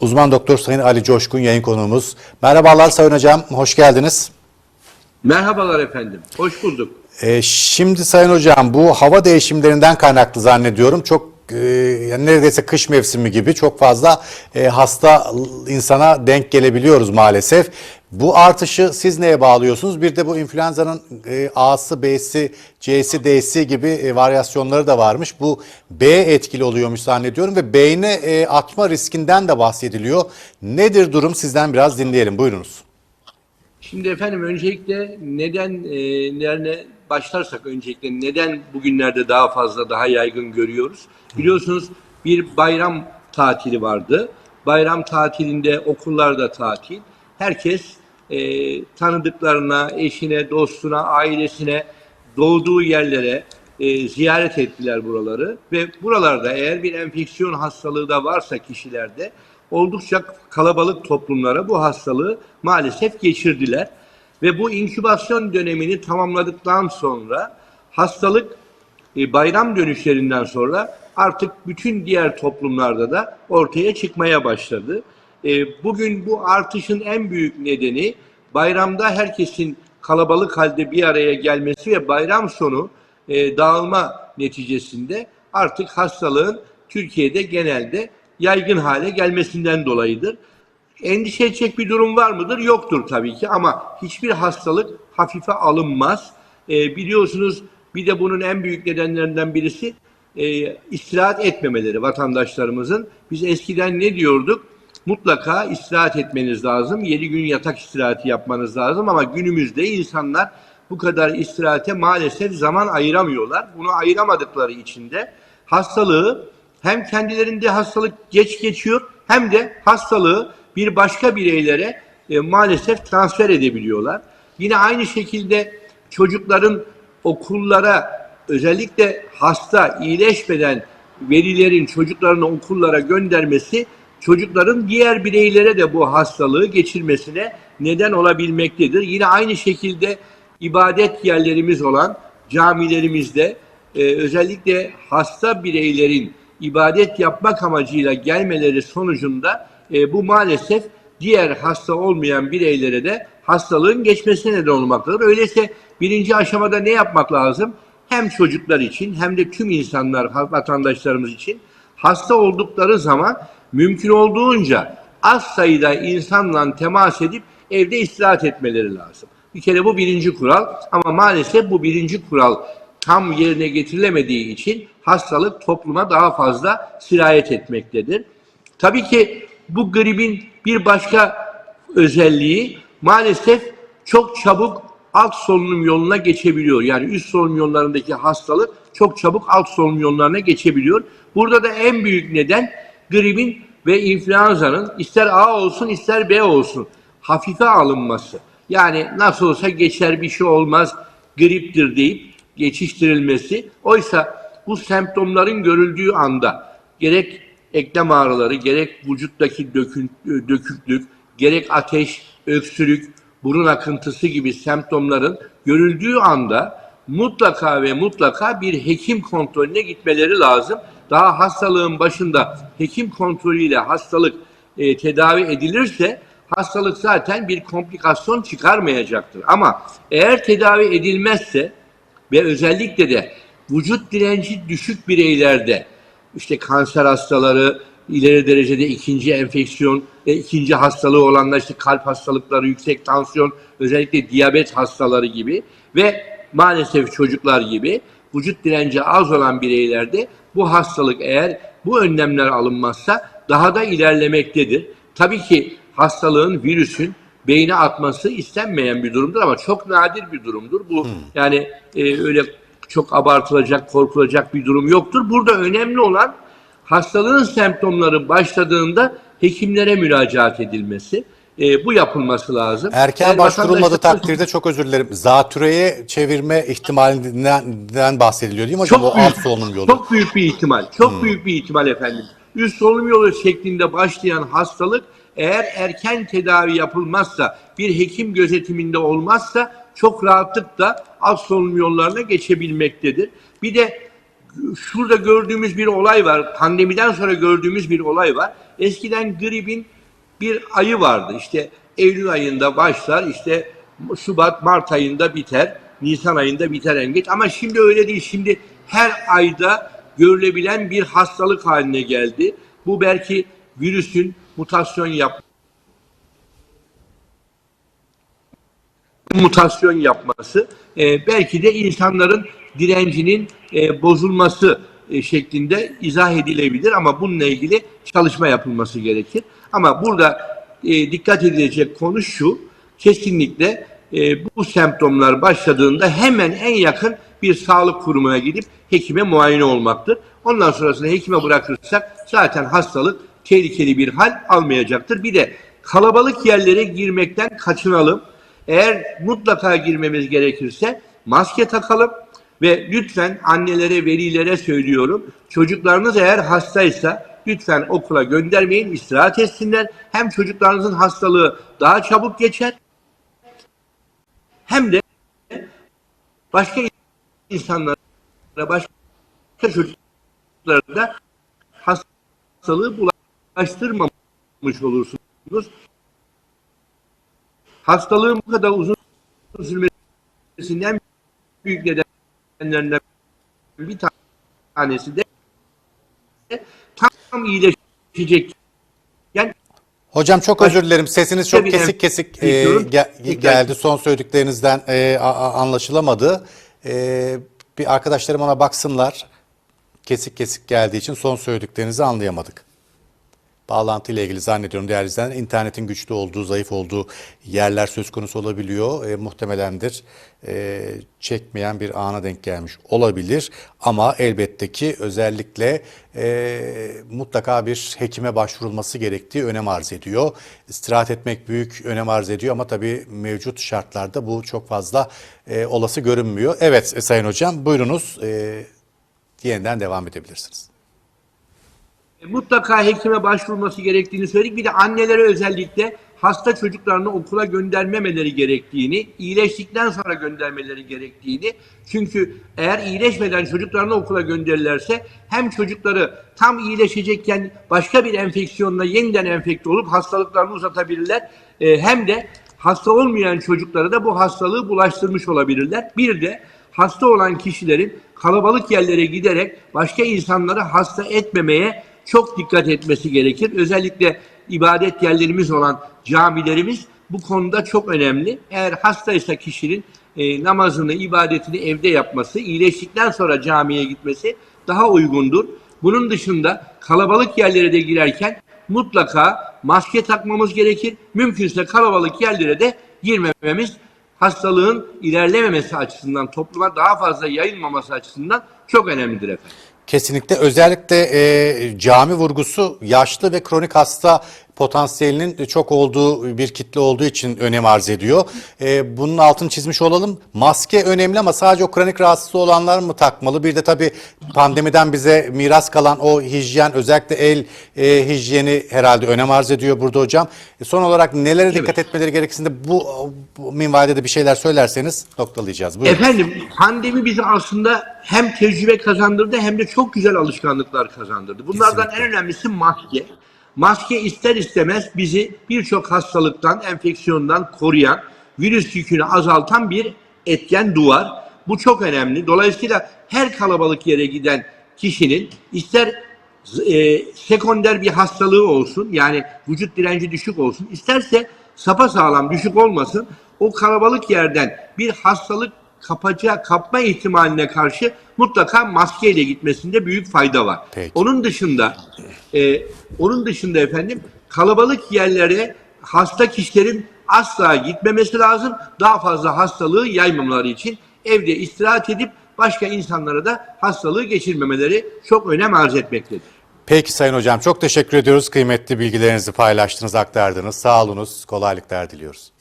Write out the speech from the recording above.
Uzman Doktor Sayın Ali Coşkun yayın konuğumuz. Merhabalar Sayın Hocam, hoş geldiniz. Merhabalar efendim, hoş bulduk. Ee, şimdi Sayın Hocam bu hava değişimlerinden kaynaklı zannediyorum. Çok yani neredeyse kış mevsimi gibi çok fazla e, hasta insana denk gelebiliyoruz maalesef. Bu artışı siz neye bağlıyorsunuz? Bir de bu influenza'nın e, A'sı, B'si, C'si, D'si gibi e, varyasyonları da varmış. Bu B etkili oluyormuş zannediyorum ve beyne e, atma riskinden de bahsediliyor. Nedir durum? Sizden biraz dinleyelim. Buyurunuz. Şimdi efendim öncelikle neden e, başlarsak öncelikle neden bugünlerde daha fazla daha yaygın görüyoruz? Biliyorsunuz bir bayram tatili vardı. Bayram tatilinde okullarda tatil. Herkes e, tanıdıklarına, eşine, dostuna, ailesine, doğduğu yerlere e, ziyaret ettiler buraları ve buralarda eğer bir enfeksiyon hastalığı da varsa kişilerde oldukça kalabalık toplumlara bu hastalığı maalesef geçirdiler. Ve bu inkübasyon dönemini tamamladıktan sonra hastalık e, bayram dönüşlerinden sonra artık bütün diğer toplumlarda da ortaya çıkmaya başladı. E, Bugün bu artışın en büyük nedeni bayramda herkesin kalabalık halde bir araya gelmesi ve bayram sonu e, dağılma neticesinde artık hastalığın Türkiye'de genelde yaygın hale gelmesinden dolayıdır. Endişe edecek bir durum var mıdır? Yoktur tabii ki ama hiçbir hastalık hafife alınmaz. E, biliyorsunuz bir de bunun en büyük nedenlerinden birisi e, istirahat etmemeleri vatandaşlarımızın. Biz eskiden ne diyorduk? Mutlaka istirahat etmeniz lazım. 7 gün yatak istirahati yapmanız lazım ama günümüzde insanlar bu kadar istirahate maalesef zaman ayıramıyorlar. Bunu ayıramadıkları için de hastalığı hem kendilerinde hastalık geç geçiyor hem de hastalığı bir başka bireylere e, maalesef transfer edebiliyorlar. Yine aynı şekilde çocukların okullara özellikle hasta, iyileşmeden velilerin çocuklarını okullara göndermesi çocukların diğer bireylere de bu hastalığı geçirmesine neden olabilmektedir. Yine aynı şekilde ibadet yerlerimiz olan camilerimizde e, özellikle hasta bireylerin ibadet yapmak amacıyla gelmeleri sonucunda e, bu maalesef diğer hasta olmayan bireylere de hastalığın geçmesine neden olmaktadır. Öyleyse birinci aşamada ne yapmak lazım? Hem çocuklar için hem de tüm insanlar, vatandaşlarımız için hasta oldukları zaman mümkün olduğunca az sayıda insanla temas edip evde istirahat etmeleri lazım. Bir kere bu birinci kural ama maalesef bu birinci kural tam yerine getirilemediği için hastalık topluma daha fazla sirayet etmektedir. Tabii ki bu gripin bir başka özelliği maalesef çok çabuk alt solunum yoluna geçebiliyor. Yani üst solunum yollarındaki hastalık çok çabuk alt solunum yollarına geçebiliyor. Burada da en büyük neden gripin ve influenza'nın ister A olsun ister B olsun hafife alınması. Yani nasıl olsa geçer bir şey olmaz griptir deyip geçiştirilmesi. Oysa bu semptomların görüldüğü anda gerek eklem ağrıları, gerek vücuttaki dökün, döküklük, gerek ateş, öksürük, burun akıntısı gibi semptomların görüldüğü anda mutlaka ve mutlaka bir hekim kontrolüne gitmeleri lazım. Daha hastalığın başında hekim kontrolüyle hastalık e, tedavi edilirse hastalık zaten bir komplikasyon çıkarmayacaktır. Ama eğer tedavi edilmezse ve özellikle de vücut direnci düşük bireylerde işte kanser hastaları, ileri derecede ikinci enfeksiyon, e, ikinci hastalığı olanlar işte kalp hastalıkları, yüksek tansiyon, özellikle diyabet hastaları gibi ve maalesef çocuklar gibi vücut direnci az olan bireylerde bu hastalık eğer bu önlemler alınmazsa daha da ilerlemektedir. Tabii ki hastalığın, virüsün beyne atması istenmeyen bir durumdur ama çok nadir bir durumdur. Bu yani e, öyle çok abartılacak, korkulacak bir durum yoktur. Burada önemli olan hastalığın semptomları başladığında hekimlere müracaat edilmesi. E, bu yapılması lazım. Erken Eğer başvurulmadığı takdirde çok özür dilerim. Zatürreye çevirme ihtimalinden bahsediliyor değil mi hocam? Çok o büyük, alt solunum yolu. Çok büyük bir ihtimal. Çok büyük bir ihtimal efendim. Üst solunum yolu şeklinde başlayan hastalık eğer erken tedavi yapılmazsa, bir hekim gözetiminde olmazsa çok rahatlıkla alt solunum yollarına geçebilmektedir. Bir de şurada gördüğümüz bir olay var. Pandemiden sonra gördüğümüz bir olay var. eskiden gripin bir ayı vardı. İşte Eylül ayında başlar, işte Şubat, Mart ayında biter, Nisan ayında biter en geç. Ama şimdi öyle değil. Şimdi her ayda görülebilen bir hastalık haline geldi. Bu belki virüsün mutasyon yap mutasyon yapması, e, belki de insanların direncinin e, bozulması e, şeklinde izah edilebilir ama bununla ilgili çalışma yapılması gerekir. Ama burada e, dikkat edilecek konu şu, kesinlikle e, bu semptomlar başladığında hemen en yakın bir sağlık kurumuna gidip hekime muayene olmaktır. Ondan sonrasında hekime bırakırsak zaten hastalık tehlikeli bir hal almayacaktır. Bir de kalabalık yerlere girmekten kaçınalım. Eğer mutlaka girmemiz gerekirse maske takalım ve lütfen annelere, velilere söylüyorum. Çocuklarınız eğer hastaysa lütfen okula göndermeyin, istirahat etsinler. Hem çocuklarınızın hastalığı daha çabuk geçer hem de başka insanlara, başka çocuklara da hastalığı bulaştırmamış olursunuz. Hastalığın bu kadar uzun sürmesinin en büyük nedenlerinden bir tanesi de tam iyileşecek. Yani Hocam çok özür dilerim. Sesiniz çok kesik kesik e, ge- geldi. Son söylediklerinizden e, anlaşılamadı. E, bir arkadaşlarım ona baksınlar. Kesik kesik geldiği için son söylediklerinizi anlayamadık. Bağlantı ile ilgili zannediyorum değerli izleyenler internetin güçlü olduğu, zayıf olduğu yerler söz konusu olabiliyor. E, muhtemelendir e, çekmeyen bir ana denk gelmiş olabilir. Ama elbette ki özellikle e, mutlaka bir hekime başvurulması gerektiği önem arz ediyor. İstirahat etmek büyük önem arz ediyor ama tabii mevcut şartlarda bu çok fazla e, olası görünmüyor. Evet e, Sayın Hocam buyurunuz e, yeniden devam edebilirsiniz. E, mutlaka hekime başvurması gerektiğini söyledik. Bir de annelere özellikle hasta çocuklarını okula göndermemeleri gerektiğini, iyileştikten sonra göndermeleri gerektiğini. Çünkü eğer iyileşmeden çocuklarını okula gönderirlerse hem çocukları tam iyileşecekken başka bir enfeksiyonla yeniden enfekte olup hastalıklarını uzatabilirler. E, hem de hasta olmayan çocuklara da bu hastalığı bulaştırmış olabilirler. Bir de hasta olan kişilerin kalabalık yerlere giderek başka insanları hasta etmemeye çok dikkat etmesi gerekir. Özellikle ibadet yerlerimiz olan camilerimiz bu konuda çok önemli. Eğer hastaysa kişinin e, namazını, ibadetini evde yapması, iyileştikten sonra camiye gitmesi daha uygundur. Bunun dışında kalabalık yerlere de girerken mutlaka maske takmamız gerekir. Mümkünse kalabalık yerlere de girmememiz hastalığın ilerlememesi açısından, topluma daha fazla yayılmaması açısından çok önemlidir efendim. Kesinlikle. Özellikle e, cami vurgusu yaşlı ve kronik hasta potansiyelinin çok olduğu bir kitle olduğu için önem arz ediyor. E, bunun altını çizmiş olalım. Maske önemli ama sadece o kronik rahatsız olanlar mı takmalı? Bir de tabii pandemiden bize miras kalan o hijyen özellikle el e, hijyeni herhalde önem arz ediyor burada hocam. E, son olarak nelere dikkat etmeleri gerektiğinde bu, bu minvalde de bir şeyler söylerseniz noktalayacağız. Buyurun. Efendim pandemi bize aslında hem tecrübe kazandırdı hem de çok güzel alışkanlıklar kazandırdı. Bunlardan Kesinlikle. en önemlisi maske. Maske ister istemez bizi birçok hastalıktan, enfeksiyondan koruyan, virüs yükünü azaltan bir etken duvar. Bu çok önemli. Dolayısıyla her kalabalık yere giden kişinin ister e, sekonder bir hastalığı olsun yani vücut direnci düşük olsun isterse sapasağlam düşük olmasın o kalabalık yerden bir hastalık kapaca kapma ihtimaline karşı mutlaka maskeyle gitmesinde büyük fayda var. Peki. Onun dışında e, onun dışında efendim kalabalık yerlere hasta kişilerin asla gitmemesi lazım. Daha fazla hastalığı yaymamaları için evde istirahat edip başka insanlara da hastalığı geçirmemeleri çok önem arz etmektedir. Peki Sayın Hocam çok teşekkür ediyoruz. Kıymetli bilgilerinizi paylaştınız, aktardınız. Sağ olunuz, kolaylıklar diliyoruz.